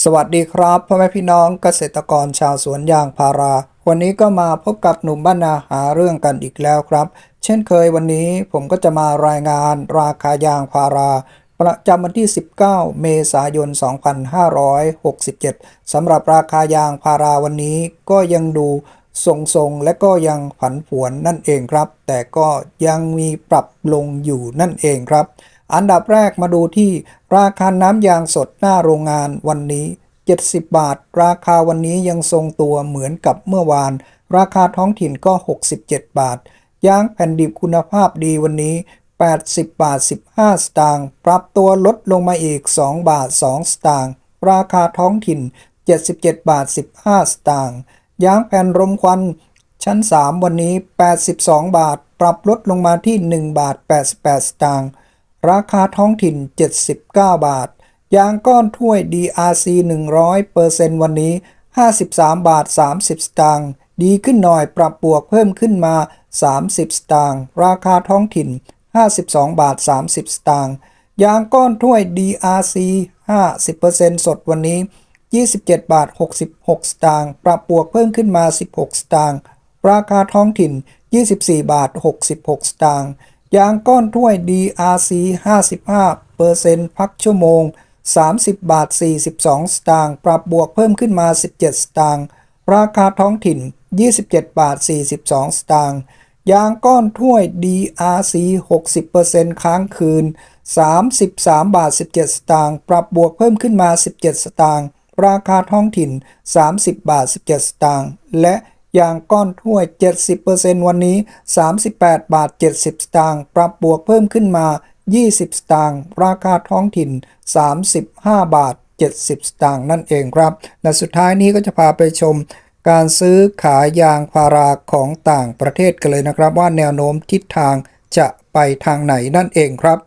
สวัสดีครับพ่อแม่พี่น้องเกษตรกรชาวสวนยางพารา วันนี้ก็มาพบกับหนุ่มบ้านนาหาเรื่องกันอีกแล้วครับ เช่นเคยวันนี้ผมก็จะมารายงานราคายางพารา ประจำวันที่ 19 เมษายน 2567สำหรับราคายางพาราวันนี้ก็ยังดูทรงๆ และก็ยังผันผวนนั่นเองครับ แต่ก็ยังมีปรับลงอยู่นั่นเองครับ อันดับแรกมาดูที่ราคาน้ำยางสดหน้าโรงงานวันนี้ 70 บาท ราคาวันนี้ยังทรงตัวเหมือนกับเมื่อวาน ราคาท้องถิ่นก็ 67 บาท ยางแผ่นดิบคุณภาพดีวันนี้ 80 บาท 15 สตางค์ปรับตัวลดลงมาอีก 2 บาท 2 สตางค์ราคาท้องถิ่น 77 บาท 15 สตางค์ยางแผ่นรมควันชั้น 3 วันนี้ 82 บาท ปรับลดลงมาที่ 1 บาท 88 สตางค์ ราคาท้องถิ่น 79 บาท ยางก้อนถ้วย DRC 100%วันนี้ 53 บาท 30 สตางค์ ดีขึ้นหน่อยปรับบวกเพิ่มขึ้นมา 30 สตางค์ ราคาท้องถิ่น 52 บาท 30 สตางค์ ยางก้อนถ้วย DRC 50%สดวันนี้ 27 บาท 66 สตางค์ ปรับบวกเพิ่มขึ้นมา 16 สตางค์ ราคาท้องถิ่น 24 บาท 66 สตางค์ ยางก้อนถ้วย DRC 55เปอร์เซ็นต์พักชั่วโมง 30 บาท 42 สตางค์ ปรับบวกเพิ่มขึ้นมา 17 สตางค์ ราคาท้องถิ่น 27 บาท 42 สตางค์ ยางก้อนถ้วย DRC 60%ค้างคืน 33 บาท 17 สตางค์ ปรับบวกเพิ่มขึ้นมา 17 สตางค์ ราคาท้องถิ่น 30 บาท 17 สตางค์ และ ยางก้อนถ้วย 70%วันนี้ 38 บาท 70 สตางค์ปรับบวกเพิ่มขึ้นมา 20 สตางค์ราคาท้องถิ่น 35 บาท 70 สตางค์นั่นเองครับและสุดท้ายนี้ก็จะพาไปชมการซื้อขายยางพาราของต่างประเทศกันเลยนะครับ ว่าแนวโน้มทิศทางจะไปทางไหนนั่นเองครับ